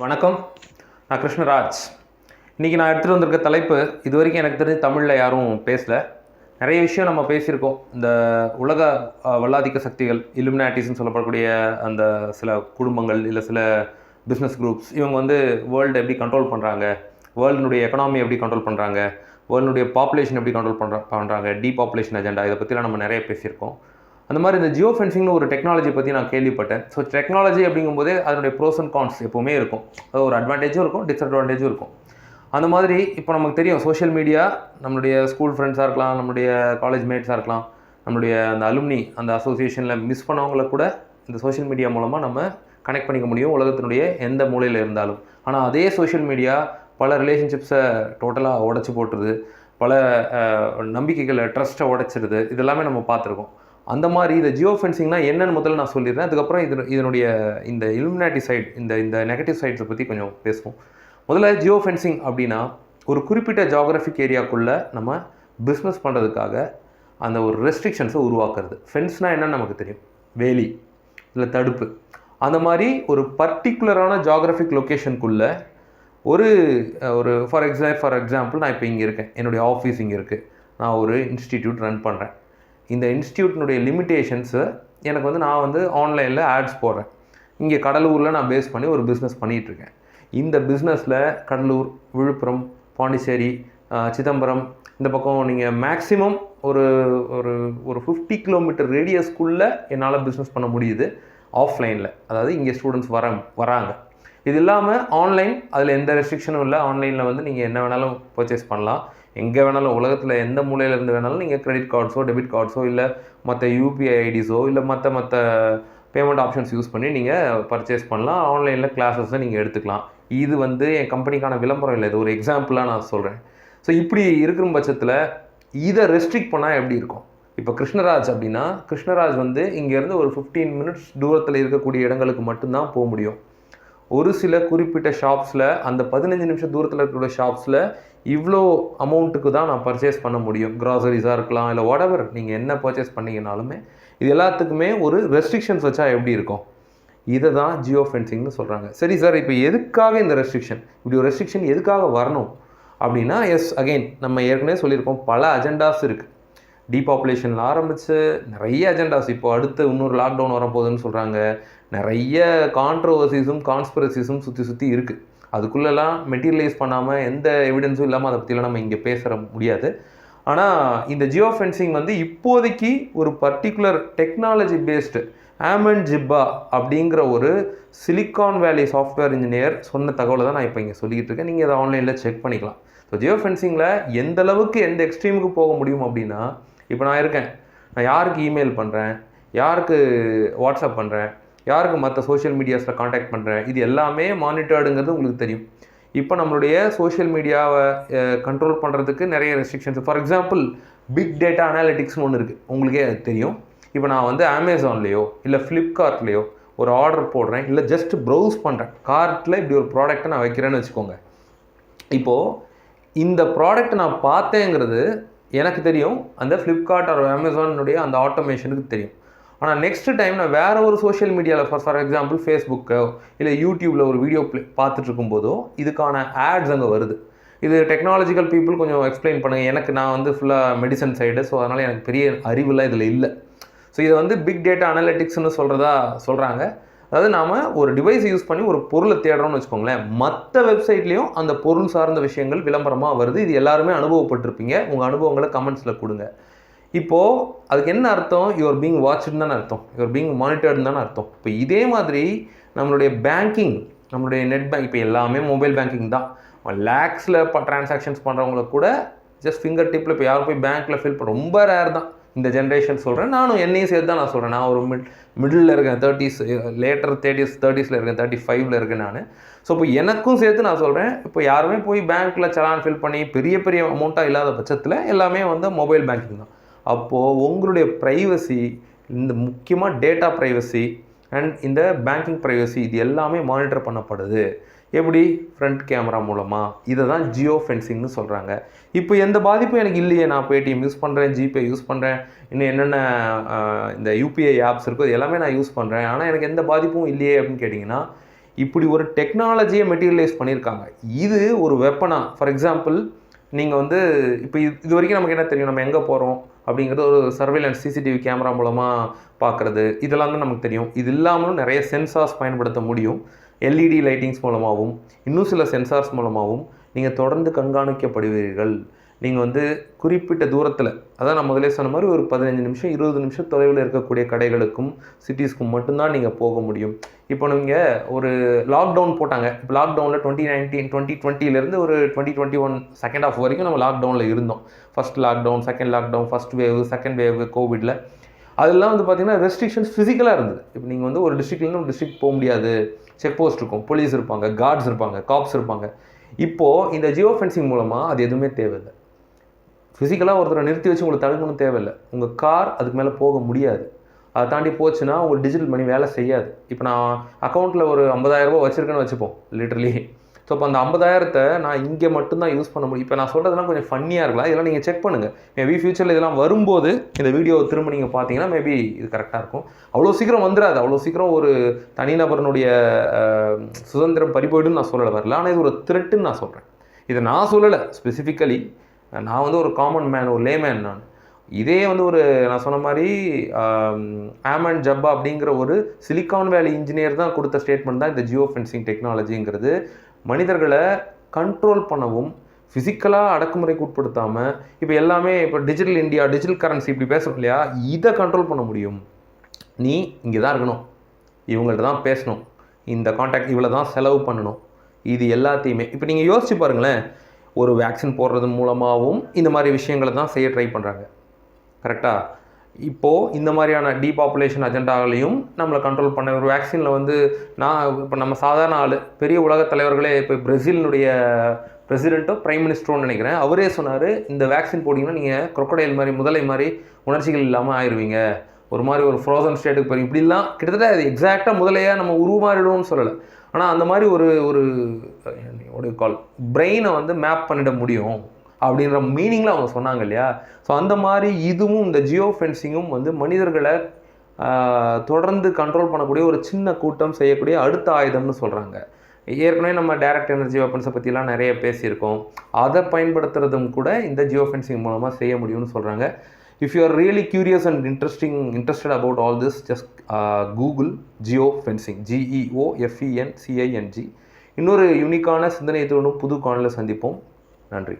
வணக்கம். நான் கிருஷ்ணராஜ். இன்றைக்கி நான் எடுத்துகிட்டு வந்திருக்க தலைப்பு இது வரைக்கும் எனக்கு தெரிஞ்சு தமிழில் யாரும் பேசல. நிறைய விஷயம் நம்ம பேசியிருக்கோம். இந்த உலக வல்லாதிக்க சக்திகள் இலுமினாட்டிஸ்னு சொல்லப்படக்கூடிய அந்த சில குடும்பங்கள் இல்லை சில பிஸ்னஸ் குரூப்ஸ் இவங்க வந்து வேர்ல்டு எப்படி கண்ட்ரோல் பண்ணுறாங்க வேர்ல்டுனுடைய எக்கனாமி எப்படி கண்ட்ரோல் பண்ணுறாங்க வேர்ல்டுனுடைய பாப்புலேஷன் எப்படி கண்ட்ரோல் பண்ணுற பண்ணுறாங்க டீ பாப்புலேஷன் அஜெண்டா இதை பற்றிலாம் நம்ம நிறைய பேசியிருக்கோம். அந்த மாதிரி இந்த ஜியோ ஃபென்சிங்னு ஒரு டெக்னாலஜி பற்றி நான் கேள்விப்பட்டேன். ஸோ டெக்னாலஜி அப்படிங்கும்போதே அதனுடைய ப்ரோஸ் அண்ட் கான்ஸ் எப்போவுமே இருக்கும். அது ஒரு அட்வான்டேஜும் இருக்கும் டிஸ்அட்வான்டேஜும் இருக்கும். அந்த மாதிரி இப்போ நமக்கு தெரியும் சோஷியல் மீடியா நம்மளுடைய ஸ்கூல் ஃப்ரெண்ட்ஸாக இருக்கலாம் நம்மளுடைய காலேஜ் மேட்ஸாக இருக்கலாம் நம்மளுடைய அந்த அலுமினி அந்த அசோசியேஷனில் மிஸ் பண்ணவங்கள கூட இந்த சோஷியல் மீடியா மூலமாக நம்ம கனெக்ட் பண்ணிக்க முடியும் உலகத்தினுடைய எந்த மூலையில் இருந்தாலும். ஆனால் அதே சோஷியல் மீடியா பல ரிலேஷன்ஷிப்ஸை டோட்டலாக உடச்சி போட்டுருது. பல நம்பிக்கைகளை ட்ரஸ்ட்டை உடைச்சிடுது இதெல்லாமே நம்ம பார்த்துருக்கோம். அந்த மாதிரி இந்த ஜியோ ஃபென்சிங்னா என்னன்னு முதல்ல நான் சொல்லிடுறேன். அதுக்கப்புறம் இது இதனுடைய இந்த இலுமினாட்டி சைட் இந்த இந்த நெகட்டிவ் சைட்ஸை பற்றி கொஞ்சம் பேசுவோம். முதல்ல ஜியோ ஃபென்சிங் அப்படின்னா ஒரு குறிப்பிட்ட ஜாகிரபிக் ஏரியாக்குள்ளே நம்ம பிஸ்னஸ் பண்ணுறதுக்காக அந்த ஒரு ரெஸ்ட்ரிக்ஷன்ஸை உருவாக்குறது. ஃபென்ஸ்னால் என்னன்னு நமக்கு தெரியும். வேலி இல்லை தடுப்பு. அந்த மாதிரி ஒரு பர்டிகுலரான ஜாகிரபிக் லொக்கேஷனுக்குள்ளே ஒரு ஒரு ஃபார் எக்ஸாம் ஃபார் எக்ஸாம்பிள் நான் இப்போ இங்கே இருக்கேன். என்னுடைய ஆஃபீஸ் இங்கே இருக்குது நான் ஒரு இன்ஸ்டிடியூட் ரன் பண்ணுறேன் இந்த இன்ஸ்டியூட்னுடைய லிமிட்டேஷன்ஸு எனக்கு வந்து நான் வந்து ஆன்லைனில் ஆட்ஸ் போடுறேன். இங்கே கடலூரில் நான் பேஸ் பண்ணி ஒரு பிஸ்னஸ் பண்ணிகிட்ருக்கேன். இந்த பிஸ்னஸில் கடலூர் விழுப்புரம் பாண்டிச்சேரி சிதம்பரம் இந்த பக்கம் நீங்கள் மேக்ஸிமம் ஒரு ஒரு ஒரு ஃபிஃப்டி கிலோமீட்டர் ரேடியஸ்க்குள்ளே என்னால் பிஸ்னஸ் பண்ண முடியுது ஆஃப்லைனில். அதாவது இங்கே ஸ்டூடெண்ட்ஸ் வர வராங்க. இது இல்லாமல் ஆன்லைன் அதில் எந்த ரெஸ்ட்ரிக்ஷனும் இல்லை. ஆன்லைனில் வந்து நீங்கள் என்ன வேணாலும் பர்ச்சேஸ் பண்ணலாம். எங்கே வேணாலும் உலகத்தில் எந்த மூலையிலேருந்து வேணாலும் நீங்கள் கிரெடிட் கார்ட்ஸோ டெபிட் கார்ட்ஸோ இல்லை மற்ற யூபிஐ ஐடிஸோ இல்லை மற்ற மற்ற பேமெண்ட் ஆப்ஷன்ஸ் யூஸ் பண்ணி நீங்கள் பர்ச்சேஸ் பண்ணலாம். ஆன்லைனில் கிளாஸஸை நீங்கள் எடுத்துக்கலாம். இது வந்து என் கம்பெனிக்கான விளம்பரம் இல்லை. இது ஒரு எக்ஸாம்பிளாக நான் சொல்கிறேன் ஸோ இப்படி இருக்கிற பட்சத்தில் இதை ரெஸ்ட்ரிக்ட் பண்ணால் எப்படி இருக்கும்? இப்போ கிருஷ்ணராஜ் அப்படின்னா கிருஷ்ணராஜ் வந்து இங்கேருந்து ஒரு ஃபிஃப்டீன் மினிட்ஸ் தூரத்தில் இருக்கக்கூடிய இடங்களுக்கு மட்டும்தான் போக முடியும். ஒரு சில குறிப்பிட்ட ஷாப்ஸில் அந்த பதினஞ்சு நிமிஷம் தூரத்தில் இருக்கக்கூடிய ஷாப்ஸில் இவ்வளோ அமௌண்ட்டுக்கு தான் நான் பர்ச்சேஸ் பண்ண முடியும். க்ராசரிஸாக இருக்கலாம் இல்லை ஒடவர் நீங்கள் என்ன பர்ச்சேஸ் பண்ணீங்கனாலுமே இது எல்லாத்துக்குமே ஒரு ரெஸ்ட்ரிக்ஷன்ஸ் வச்சா எப்படி இருக்கும்? இதை தான் ஜியோ ஃபென்சிங்னு சொல்கிறாங்க சரி சார் இப்போ எதுக்காக இந்த ரெஸ்ட்ரிக்ஷன் இப்படி ஒரு ரெஸ்ட்ரிக்ஷன் எதுக்காக வரணும்? அப்படின்னா எஸ் அகைன் நம்ம ஏற்கனவே சொல்லியிருக்கோம் பல அஜெண்டாஸ் இருக்குது டீபாப்புலேஷனில் ஆரம்பித்து நிறைய அஜெண்டாஸ் இப்போ அடுத்து இன்னொரு லாக்டவுன் வரப்போகுதுன்னு சொல்கிறாங்க நிறைய கான்ட்ரவர்சிஸும் கான்ஸ்பிரசிஸும் சுற்றி சுற்றி இருக்குது அதுக்குள்ளெல்லாம் மெட்டீரியலைஸ் பண்ணாமல் எந்த எவிடன்ஸும் இல்லாமல் அதை பற்றிலாம் நம்ம இங்கே பேசுகிற முடியாது. ஆனால் இந்த ஜியோ ஃபென்சிங் வந்து இப்போதைக்கு ஒரு பர்டிகுலர் டெக்னாலஜி பேஸ்டு ஆமன் ஜிப்பா அப்படிங்கிற ஒரு சிலிக்கான் வேலி சாஃப்ட்வேர் இன்ஜினியர் சொன்ன தகவலை தான் நான் இப்போ இங்கே சொல்லிக்கிட்டு இருக்கேன். நீங்கள் அதை ஆன்லைனில் செக் பண்ணிக்கலாம். ஸோ ஜியோ ஃபென்சிங்கில் எந்த அளவுக்கு எந்த எக்ஸ்ட்ரீமுக்கு போக முடியும் அப்படின்னா இப்போ நான் இருக்கேன். நான் யாருக்கு இமெயில் பண்ணுறேன் யாருக்கு வாட்ஸ்அப் பண்ணுறேன் யாருக்கு மற்ற சோஷியல் மீடியாஸில் காண்டாக்ட் பண்ணுறேன் இது எல்லாமே மானிட்டர்டுங்கிறது உங்களுக்கு தெரியும். இப்போ நம்மளுடைய சோஷியல் மீடியாவை கண்ட்ரோல் பண்ணுறதுக்கு நிறைய restrictions for example big data அனாலிட்டிக்ஸ்னு ஒன்று இருக்குது உங்களுக்கே அது தெரியும். இப்போ நான் வந்து அமேசான்லேயோ இல்லை ஃப்ளிப்கார்ட்லேயோ ஒரு ஆர்டர் போடுறேன். இல்லை ஜஸ்ட் ப்ரௌஸ் பண்ணுறேன் கார்ட்டில் இப்படி ஒரு ப்ராடக்ட்டை நான் வைக்கிறேன்னு வச்சுக்கோங்க. இப்போது இந்த ப்ராடக்ட் நான் பார்த்தேங்கிறது எனக்கு தெரியும் அந்த ஃப்ளிப்கார்ட் ஒரு அமேசானுடைய அந்த ஆட்டோமேஷனுக்கு தெரியும். ஆனால் நெக்ஸ்ட் டைம் நான் வேறு ஒரு சோஷியல் மீடியாவில் ஃபார் ஃபார் எக்ஸாம்பிள் ஃபேஸ்புக்கோ இல்லை யூடியூப்பில் ஒரு வீடியோ ப்ளே பார்த்துட்டு இருக்கும்போதோ இதுக்கான ஆட்ஸ் அங்கே வருது. இது டெக்னாலஜிக்கல் பீப்புள் கொஞ்சம் எக்ஸ்பிளைன் பண்ணுங்கள் எனக்கு நான் வந்து ஃபுல்லாக மெடிசன் சைடு ஸோ அதனால் எனக்கு பெரிய அறிவுலாம் இதில் இல்லை. ஸோ இதை வந்து பிக் டேட்டா அனலிட்டிக்ஸ்னு சொல்கிறதா சொல்கிறாங்க அதாவது நாம் ஒரு டிவைஸ் யூஸ் பண்ணி ஒரு பொருளை தேடுறோம்னு வச்சுக்கோங்களேன் மற்ற வெப்சைட்லேயும் அந்த பொருள் சார்ந்த விஷயங்கள் விளம்பரமாக வருது. இது எல்லாருமே அனுபவப்பட்டிருப்பீங்க. உங்கள் அனுபவங்களை கமெண்ட்ஸில் கொடுங்க. இப்போது அதுக்கு என்ன அர்த்தம்? யுவர் பீங் வாட்ச்னு தானே அர்த்தம். யுவர் பீங் மானிட்டர்னு தானே அர்த்தம். இப்போ இதே மாதிரி நம்மளுடைய பேங்கிங் நம்மளுடைய நெட் பேங்க் இப்போ எல்லாமே மொபைல் பேங்கிங் தான். லேக்ஸில் இப்போ ட்ரான்சாக்ஷன்ஸ் பண்ணுறவங்கள கூட ஜஸ்ட் ஃபிங்கர் டிப்பில் இப்போ யாரும் போய் பேங்க்கில் ஃபில் பண்ண ரொம்ப ரேர் தான். இந்த ஜென்ரேஷன் சொல்கிறேன் நானும் என்னையும் சேர்த்து தான் நான் சொல்கிறேன் நான் ஒரு மிட் மிடில் இருக்கேன் தேர்ட்டிஸ் லேட்டர் தேர்ட்டிஸ் தேர்ட்டிஸில் இருக்கேன் தேர்ட்டி ஃபைவ்ல இருக்கேன் நான். ஸோ இப்போ எனக்கும் சேர்த்து நான் சொல்கிறேன் இப்போ யாருமே போய் பேங்க்கில் சலான் ஃபில் பண்ணி பெரிய பெரிய அமௌண்ட்டாக இல்லாத பட்சத்தில் எல்லாமே வந்து மொபைல் பேங்கிங் தான். அப்போது உங்களுடைய ப்ரைவசி இந்த முக்கியமாக டேட்டா ப்ரைவசி அண்ட் இந்த பேங்கிங் ப்ரைவசி இது எல்லாமே மானிட்டர் பண்ணப்படுது. எப்படி? ஃப்ரண்ட் கேமரா மூலமாக இதை தான் ஜியோ ஃபென்சிங்னு சொல்கிறாங்க இப்போ எந்த பாதிப்பும் எனக்கு இல்லையே. நான் பேடிஎம் யூஸ் பண்ணுறேன் ஜிபே யூஸ் பண்ணுறேன் இன்னும் என்னென்ன இந்த யூபிஐ ஆப்ஸ் இருக்கோ இது எல்லாமே நான் யூஸ் பண்ணுறேன் ஆனால் எனக்கு எந்த பாதிப்பும் இல்லையே அப்படின்னு கேட்டிங்கன்னா இப்படி ஒரு டெக்னாலஜியை மெட்டீரியலைஸ் பண்ணியிருக்காங்க. இது ஒரு வெப்பனா ஃபார் எக்ஸாம்பிள் நீங்கள் வந்து இப்போ இது இது வரைக்கும் நமக்கு என்ன தெரியும்? நம்ம எங்கே போகிறோம் அப்படிங்கிறது ஒரு சர்வேலன்ஸ் சிசிடிவி கேமரா மூலமாக பார்க்குறது. இதெல்லாம் தான் நமக்கு தெரியும். இது இல்லாமலும் நிறைய சென்சார்ஸ் பயன்படுத்த முடியும். எல்இடி லைட்டிங்ஸ் மூலமாகவும் இன்னும் சில சென்சார்ஸ் மூலமாகவும் நீங்கள் தொடர்ந்து கண்காணிக்கப்படுவீர்கள். நீங்கள் வந்து குறிப்பிட்ட தூரத்தில் அதான் நான் முதலே சொன்ன மாதிரி ஒரு பதினஞ்சு நிமிஷம் இருபது நிமிஷம் தொலைவில் இருக்கக்கூடிய கடைகளுக்கும் சிட்டிஸ்க்கும் மட்டும்தான் நீங்கள் போக முடியும். இப்போ நீங்கள் ஒரு லாக்டவுன் போட்டாங்க. இப்போ லாக்டவுனில் டுவெண்ட்டி நைன்டீன் டுவெண்ட்டி டுவெண்ட்டிலேருந்து ஒரு twenty twenty one second half வரைக்கும் நம்ம லாக்டவுனில் இருந்தோம். First lockdown second lockdown first wave second wave கோவிடில் அதெல்லாம் வந்து பார்த்தீங்கன்னா ரெஸ்ட்ரிக்ஷன்ஸ் ஃபிசிக்கலாக இருந்தது. இப்போ நீங்கள் வந்து ஒரு டிஸ்ட்ரிக்ட்லேருந்து ஒரு டிஸ்ட்ரிக்ட் போக முடியாது. செக் போஸ்ட் இருக்கும். போலீஸ் இருப்பாங்க கார்ட்ஸ் இருப்பாங்க காப்ஸ் இருப்பாங்க. இப்போது இந்த ஜியோ ஃபென்சிங் மூலமாக அது எதுவுமே தேவையில்லை. ஃபிசிக்கலாக ஒருத்தரை நிறுத்தி வச்சு உங்களுக்கு தடுக்கணும் தேவையில்லை. உங்கள் கார் அதுக்கு மேலே போக முடியாது. அதை தாண்டி போச்சுன்னா உங்களுக்கு டிஜிட்டல் மணி வேலை செய்யாது. இப்போ நான் அக்கௌண்ட்டில் ஒரு 50000 ரூபாய் வச்சுருக்கேன்னு வச்சுப்போம் லிட்டர்லி ஸோ இப்போ அந்த ஐம்பதாயிரத்தை நான் இங்கே மட்டும்தான் யூஸ் பண்ண முடியும். இப்போ நான் சொல்கிறதுலாம் கொஞ்சம் ஃபன்னியாக இருக்கலாம். இதெல்லாம் நீங்கள் செக் பண்ணுங்கள் மேபி ஃபியூச்சரில் இதெல்லாம் வரும்போது இந்த வீடியோ திரும்ப நீங்கள் பார்த்தீங்கன்னா மேபி இது கரெக்டாக இருக்கும். அவ்வளோ சீக்கிரம் வந்துடாது அவ்வளோ சீக்கிரம் ஒரு தனிநபரனுடைய சுதந்திரம் பறிபோயிடுன்னு நான் சொல்லலை. வரல. ஆனால் இது ஒரு த்ரெட்டுன்னு நான் சொல்கிறேன் இதை நான் சொல்லலை. ஸ்பெசிஃபிக்கலி நான் வந்து ஒரு காமன் மேன் ஒரு லேமேன் நான். இதே வந்து ஒரு நான் சொன்ன மாதிரி ஆமன் ஜப்பா அப்படிங்கிற ஒரு சிலிக்கான் வேலி இன்ஜினியர் தான் கொடுத்த ஸ்டேட்மெண்ட் தான் இந்த ஜியோ ஃபென்சிங் டெக்னாலஜிங்கிறது மனிதர்களை கண்ட்ரோல் பண்ணவும் ஃபிசிக்கலாக அடக்குமுறைக்கு உட்படுத்தாமல் இப்போ எல்லாமே இப்போ டிஜிட்டல் இந்தியா டிஜிட்டல் கரன்சி இப்படி பேசுகிறோம் இல்லையா? இதை கண்ட்ரோல் பண்ண முடியும். நீ இங்கே தான் இருக்கணும். இவங்கள்ட்ட தான் பேசணும். இந்த காண்டாக்ட் இவ்வளோ தான் செலவு பண்ணணும். இது எல்லாத்தையுமே இப்போ நீங்கள் யோசிச்சு பாருங்களேன். ஒரு வேக்சின் போடுறது மூலமாகவும் இந்த மாதிரி விஷயங்களை தான் செய்ய ட்ரை பண்ணுறாங்க கரெக்டாக இப்போது இந்த மாதிரியான டீபாப்புலேஷன் அஜெண்டாவிலையும் நம்மளை கண்ட்ரோல் பண்ண ஒரு வேக்சினில் வந்து நான் இப்போ நம்ம சாதாரண ஆள் பெரிய உலக தலைவர்களே இப்போ பிரேசிலினுடைய பிரசிடெண்ட்டோ பிரைம் மினிஸ்டரோன்னு நினைக்கிறேன். அவரே சொன்னார் இந்த வேக்சின் போட்டிங்கன்னா நீங்கள் crocodile மாதிரி முதலை மாதிரி உணர்ச்சிகள் இல்லாமல் ஆயிடுவீங்க ஒரு மாதிரி ஒரு ஃப்ரோசன் ஸ்டேட்டுக்கு போய் இப்படிலாம் கிட்டத்தட்ட அது எக்ஸாக்டாக முதலையாக நம்ம உருமாறிடுவோம்னு சொல்லலை. ஆனால் அந்த மாதிரி ஒரு ஒரு கால் பிரெயினை வந்து மேப் பண்ணிட முடியும். அப்படின்ற மீனிங்கில் அவங்க சொன்னாங்க இல்லையா? ஸோ அந்த மாதிரி இதுவும் இந்த ஜியோ ஃபென்சிங்கும் வந்து மனிதர்களை தொடர்ந்து கண்ட்ரோல் பண்ணக்கூடிய ஒரு சின்ன கூட்டம் செய்யக்கூடிய அடுத்த ஆயுதம்னு சொல்கிறாங்க ஏற்கனவே நம்ம டைரக்ட் எனர்ஜி வெப்பன்ஸை பற்றிலாம் நிறைய பேசியிருக்கோம். அதை பயன்படுத்துறதும் கூட இந்த ஜியோ ஃபென்சிங் மூலமாக செய்ய முடியும்னு சொல்கிறாங்க if you are really curious and interesting interested about all this just Google geofencing G E O F E N C I N G இன்னொரு யூனிக்கான சிந்தனை தோணும் புது காணொலியில் சந்திப்போம். நன்றி.